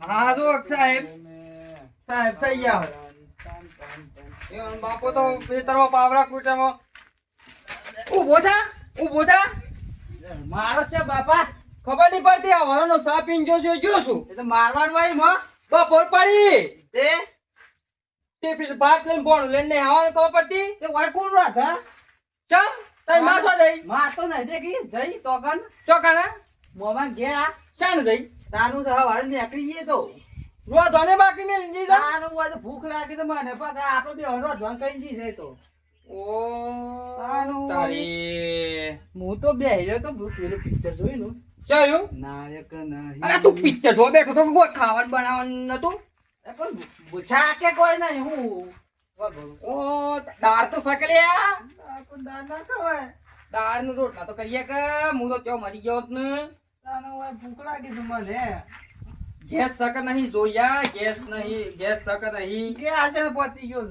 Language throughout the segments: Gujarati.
હા જો સાહેબ. સાહેબ થઈ ગયા. બાપો તો ખેતરમાં પાવડા કૂટામાં ઊભો થા. ઊભો થા. મારો છે બાપા. ખબર નહીં પડતી આ વરાનો સાપ ઇન જોશું જોશું. એ તો મારવાનું ભાઈ માં બપોર પડી. તે તે ફિર ભાત લઈને બોણ લઈને આવવાનું ખબર પડતી? તે વાય કોણ રાત હા ચમ તારી માં શું જઈ માં તો નહીં દેખી. જઈ તો કન. શું કાણા મોમાં ઘેર. આ શાન જઈ? તાનું તો હવારે નીકળી ગયે તો. રો બાકી મેં લીધી તાનું હોય તો ભૂખ લાગી તો મને પણ આપણો બે હરો ધ્વાન કઈ જી છે તો. ઓ તારું તારી હું તો બે તો પેલું પિક્ચર જોયું ચાલ્યું નાયક નહીં. અરે તું પિક્ચર જો બેઠો તો કોઈ ખાવાનું બનાવવાનું નતું? પણ પૂછા કે કોઈ નહીં હું ઓ દાળ તો સકલ્યા પણ દાળ ના ખવાય. દાળનું રોટલા તો કરીએ કે? હું તો ત્યાં મરી ગયો ને. ભૂખ લાગી તો મને. ગેસ સક નહીં જોયા ગેસ નહીં ગેસ સક નહીં. ગેસ છે ગયો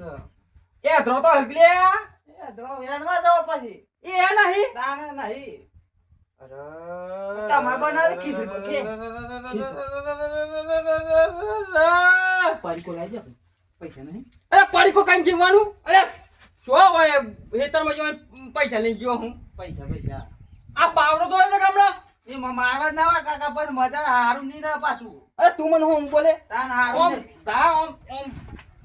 છે. એ ધ્રો તો હગલ્યા એ ધ્રો એનવા જાવ પછી. એ નહીં. તાને નહીં. તમારે બનાવી ખીચડી કે? પડીકો લાવી જાવ પૈસા નહીં અરે પડીકો કઈ જીવવાનું અરે શું હોય ખેતરમાં જો પૈસા લઈ ગયો હું પૈસા પૈસા આ પાવડો તો હોય એ મારવા જ ના હોય કાકા પણ મજા હારું નહીં રહે પાછું અરે તું મને હું બોલે તાન હારું જા ઓમ ઓમ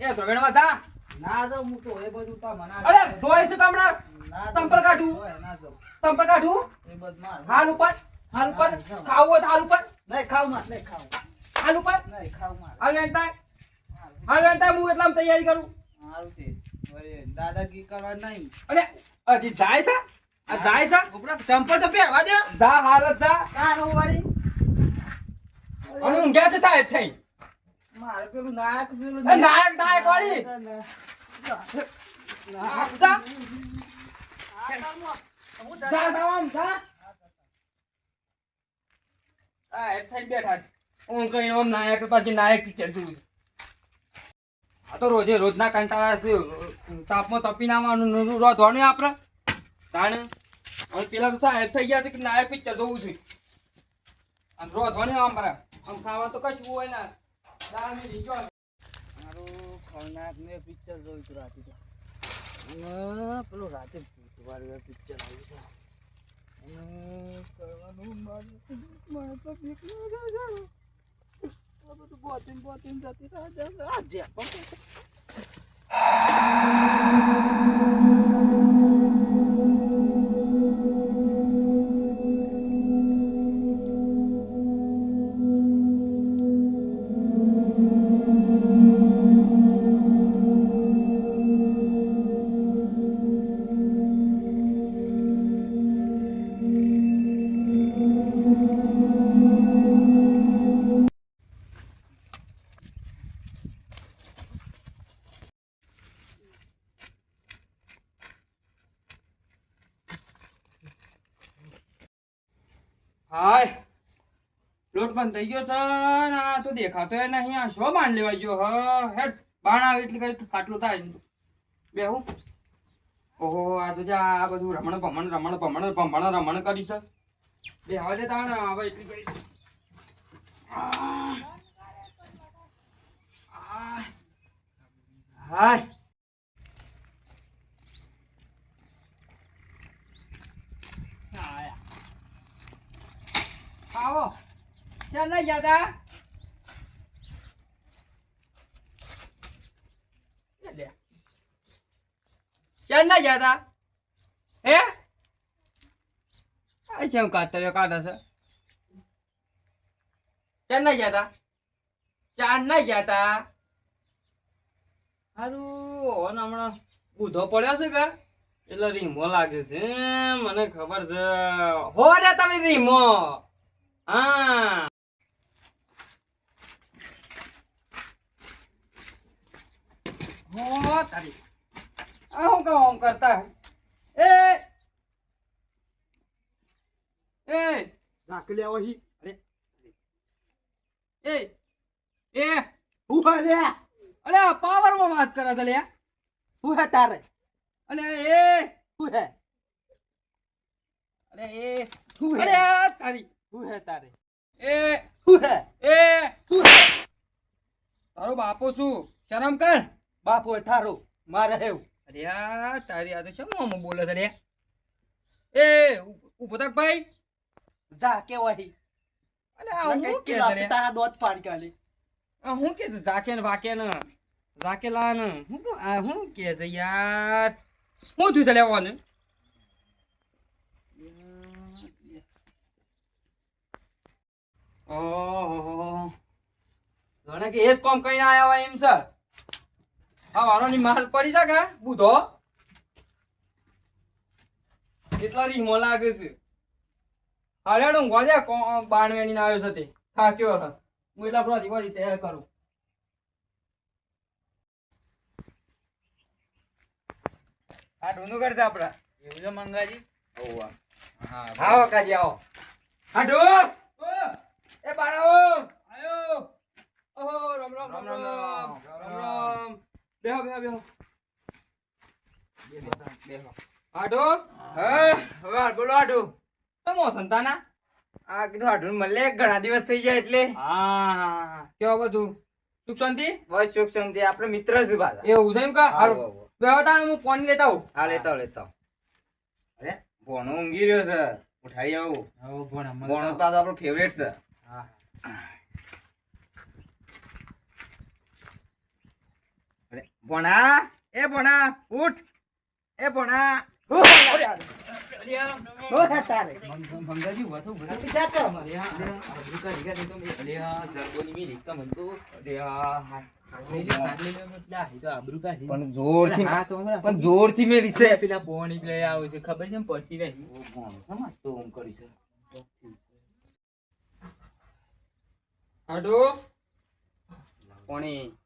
એ ધોગણમાં જા ના જાઉં હું તો એ બધું તો મના અરે ધોઈ છે જાઉં. સંપલ કાઢું. સંપર્ક કાઢું. એ બધું. હાલ ઉપર હાલ ઉપર. ખાવું હોય તો હાલ ઉપર. નહીં ખાવ માર નહીં ખાવ. હાલ ઉપર. નહીં ખાવ માર. હાલ વેંટાય હું એટલામાં તૈયારી કરું. હારું છે. વળી કરવા નહીં. અરે હજી જાય છે? આ જાય છે? ઉપરા ચંપલ તો પહેરવા દે. જા હાલત જ જા. તારું વળી? અને ઊંઘ્યા છે સાહેબ થઈ. મારે પેલું નાયક પેલું નાયક નાયક વાળી. આ જા જા. જા આ બેઠા નાયક પછી નાયક પિક્ચર તો રોજે રોજના કંટાળા છે. તાપમાં તપીને આવવાનું રોધવાનું આપણે. તાણે. હવે પેલા તો સાહેબ થઈ ગયા છે કે નાયક પિક્ચર જોવું છે. આમ રોધવાનું આમ બરા આમ ખાવા તો કશું હોય ના. મારું ખવનાક મેં પિક્ચર જોયું હતું રાતે પેલું રાતે ભૂતવાળું પિક્ચર આવ્યું છે અને કરવાનું તો બીક બધું બોતીન બોતીન જતી છે. પણ બંધ થઈ ગયો છે ને આ તો દેખાતો ય નહીં આ શો બાણ લેવા ગયો હ હેડ બાણ આવે એટલે કઈ ફાટલું થાય બેહું ઓહો આ તો જા આ બધું રમણ ભમણ રમણ ભમણ ભમણ રમણ કરી છે બે હવે દે તાણ હવે એટલી કઈ. હાય આવો ચાલ ના જ્યાદા ચાલ ના જ્યાદા હે? આ કેમ કાતરીઓ કાઢે છે? ચાલ ના જ્યાદા ચાર ના જ્યાતા હારું ઓન હમણાં બુધો પડ્યો છે કે એટલે રીમો લાગે છે મને ખબર છે. હો રે તમે રીમો. હા. હો તારી. આ હું કહું આમ કરતા? એ! એ! રાખી લેવો હી. એ એ. હું રે અલે પાવરમાં વાત કરે છે લે. હે તારે? અરે એ. હું હે? અરે એ. હું અરે હે આ તારી. હું હે તારે? એ. હું હે? એ. હું હે? તારો બાપો શરમ કર. બાપ હોય થારું મારે હેવું અરે આ તારી આ તો શું આમ બોલે છે રે? એ ઊભો થાક ભાઈ. જા કેવાય અલે આ હું કે છે તારા દોત પાડી કાલે આ હું કે છે? ઝાકે ને વાકે ને ઝાકે લાન હું આ હું કે છે યાર? હું થયું છે લેવાનું ઓહો. કે એ જ કોમ કઈ આયા હોય એમ છે? આ વારોની માલ પડી છે કે બુધો કેટલા રીમો લાગે છે અરે હું ગોજે બાણવેની આવ્યો છે તે થાક્યો છે હું એટલા પ્રોથી બધી તૈયાર કરું આ ઢૂંઢું કરતા આપડા એવું છે મંગાજી હા આવો કાજી આવો હાડો એ બાળાઓ આયો ઓહો રામ રામ રામ રામ, રામ રામ, રામ રામ બેહો બેહો બેહો. બેહો આડો? હા હવે બોલો હાડુ તમો સંતાના? આ કીધું હાડુ મળે ઘણા દિવસ થઈ જાય એટલે. હા કેવો બધું? સુખ શાંતિ? બસ સુખ શાંતિ. આપણે મિત્ર છે પાછા એવું છે એમ કા? હાલો. બેહો હું ફોન લેતા આવું. હા લેતા આવો, લેતા અરે ભોણો ઊંઘી રહ્યો છે. ઉઠાડી આવું. ભોણો પાછો આપણો ફેવરેટ છે. હા અરે ભોણા એ ભોણા ઉઠ એ ભોણા હું હે તારે મંગાજી ઊભા થો ઊભા થો. જા તો અરે આ આબરૂ કાઢી કાઢી તો મેં- અરે આ જરબોની મેં રીતના બનતો. અરે એ ભણા ઉઠ. એ ભણા. જોરથી મેલી છે પેલા પોણી પેલા આવું છે ખબર છે પડતી નહીં. ઓ ભોણો સમાજ? તો ઊંઘ કરી છે આડો પાણી.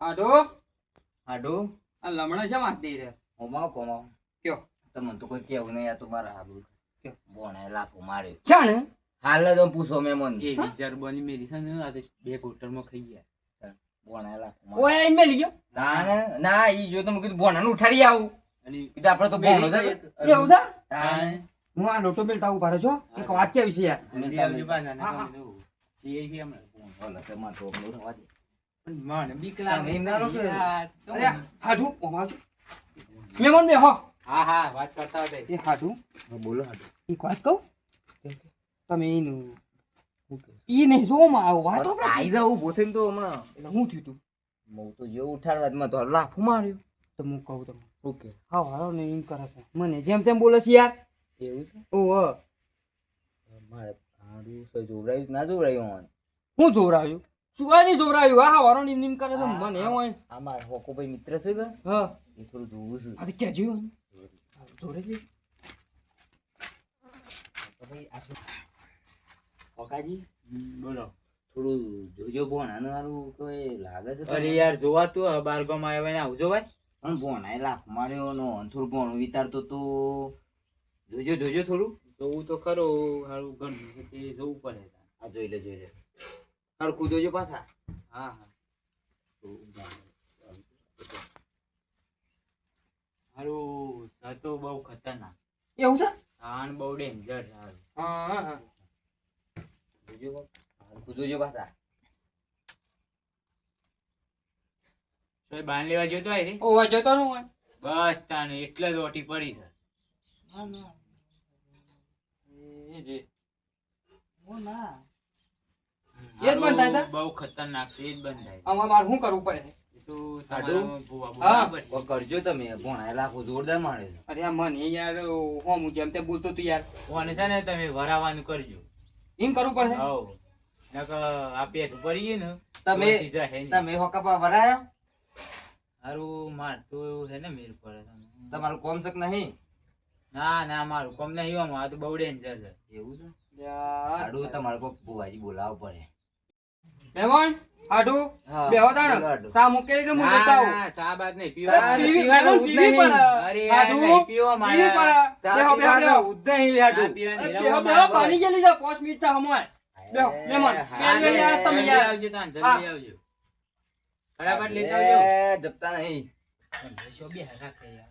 આડો? હાડુ આ લમણા છે દઈ રહ્યા હોમાવ કોમાવ કયો? તમને તો કોઈ કેવું નહીં આ તો મારા હાબુ? ભોણાએ લાફો માર્યો. જાણે? હાલ તો પૂછો મેં મન એ વિચાર બની મેરી છે ને આ બે કોટરમાં ખાઈ ગયા. બોણે લાફો માર્યો. ઓય આઈને મેલી ગયો. ના ના ના ઈ જો તમે કીધું ભોણાને ઉઠાડી આવું. અને કીધું આપણે તો બોણો છે. એવું છે? હા. હું આ લોટો બેલતા ઊભા રહ્યો છો? એક વાત કેવી છે યાર? મેમન બે હો. હા હા વાત કરતા હતા એ હાડું. બોલો હાડુ. એક વાત કહું? તમે એનું ઈ નહીં જો માં આવો વાત આપણે આઈ જાવ ઊભો તો હમણાં. એટલે હું થયું તું? હું તો જેવું ઉઠાડવા માં તો લાફો માર્યો. તો હું કહું તમને. ઓકે હા હારો ને એમ કરે છે. મને જેમ તેમ બોલે છે યાર. એવું છે? ઓહ મારે હારું તો જોવરાયું ના જોવરાયું મને હું જોવરાયું? શું જોવરાયું? હા હારો ને એમ કરે છે મને એમ હોય આ મારા હોકો મિત્ર છે કે? હા. એ થોડું જોવું છું. આ તો ક્યાં જોયું જોરે છે. ભાઈ હોકાજી બોલો. થોડું જોજો ભોણાનું હારું કોઈ લાગે છે અરે યાર જોવા તું હવે બાર ગામ આવ્યા ને આવજો ભાઈ. પણ ભોણાએ લાફો માર્યો નો થોડું ભોણું વિચારતો તો જોજો જોજો થોડું. જોવું તો ખરો હારું ઘણું તે જોવું પડે. આ જોઈ લે જોઈ લે. હરખું જોજો પાછા. હા હા. હારું છે બહુ ખતરનાક. એવું છે? આન બહુ ડેન્જર છે હારું. હા હા જોજો હરખું જોજો પાછા. તો બાન લેવા જોતો હોય રે જોતો નું હોય. બસ તાને એટલે જ ઓટી પડી છે. એ જે એ જ બંધ થાય બહુ ખતરનાક છે એ જ બંધ થાય આમાં મારે શું કરવું પડે? તો આડું? તમારા ભૂવા હા. કરજો તમે ભોણાએ લાફો જોરદાર મારે અરે મને યાર હું હું જેમ તેમ બોલતો તું યાર. કોને છે ને તમે ભરાવાનું કરજો. એમ કરવું પડે? હવ. નકર આ પેટ ભરી ને તમે તમે હોકા ભરાયા હારું માર તો એવું છે ને મેર પડે તમારું કોમ શક નહીં? ના ના મારું કોમ નહીં આમાં આ તો બહુ ડેન્જર છે એવું છે યાર આડું તમારે કોઈ બુવાજી બોલાવવું પડે મહેમાન હા. બેહો તાણ સા મૂકેલી કે ના, લેતા આવું બાત નહીં, પીવા- પીવી- નહીં. અરે યાર, પીવા મારે. સા પીવા ચા બેહો, નહીં પીવાનો પીવા નહીં. પાણી જલી જા 5 મિનિટ થા હમણાં. બેહો, મહેમાન. પેન લઈ તમે યાર. આવજો તાન, જલ્દી આવજો. ફટાફટ લેતા આવજો. જપતા નહીં બે રાખે યાર.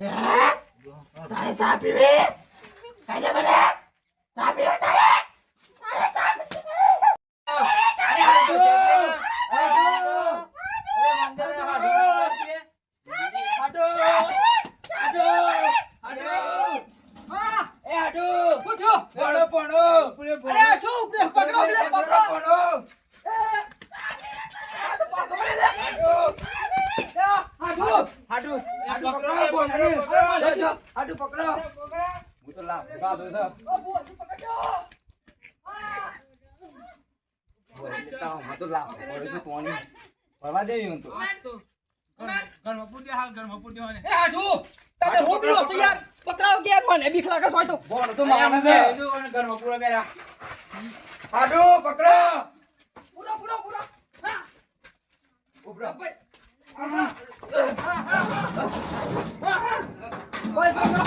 હા, બધું આવ્યું. શું થયું? અરે, શું ઉપડે? પકડો, પેલા પકડો. એ, આ તો પકડો લે. એ, હાડું. હાડું, હાડું પકડો, પકડો, પકડો. હાડું. જો, જો, હાડું પકડો. હું તો લાવ, ગાધો છે. ઓ, ભુવાજી, પકડજો. બોલ, લેતા આવો, હું તો લાવ. બોલ, તો પાણી. ભરવા દેવી હું તો. ઘરમાં પૂરતી હાલ, ઘરમાં પૂરતી હોય. એ, હાડું. તમે હું પીવો છો યાર? પકડાવો કે મને બીક લાગે છે તો. બોલ, તો મારે છે. હજુ ઘરમાં પૂરો પહેરા? હાડું પકડો. પૂરો, પૂરો, પૂરો. હા. ઉપડો. ઓય, પકડો.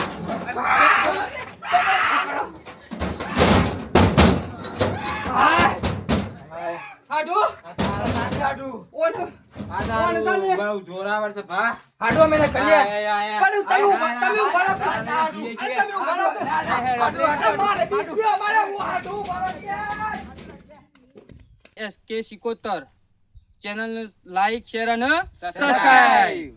હાડું. હાડું. ઓય, જોરાવર છે, ભા. હાડું અમે એને કહીએ. આય, આય, આય. પણ તમે તમે ઊભા રહો. ના, ના, જીએ છીએ. તમે ઊભા રહો. હાડું, હાડું, મારે હાડું. મારે હું હાડું ઊભા રહો S K Sikotar channel like share અને સબસ્ક્રાઇબ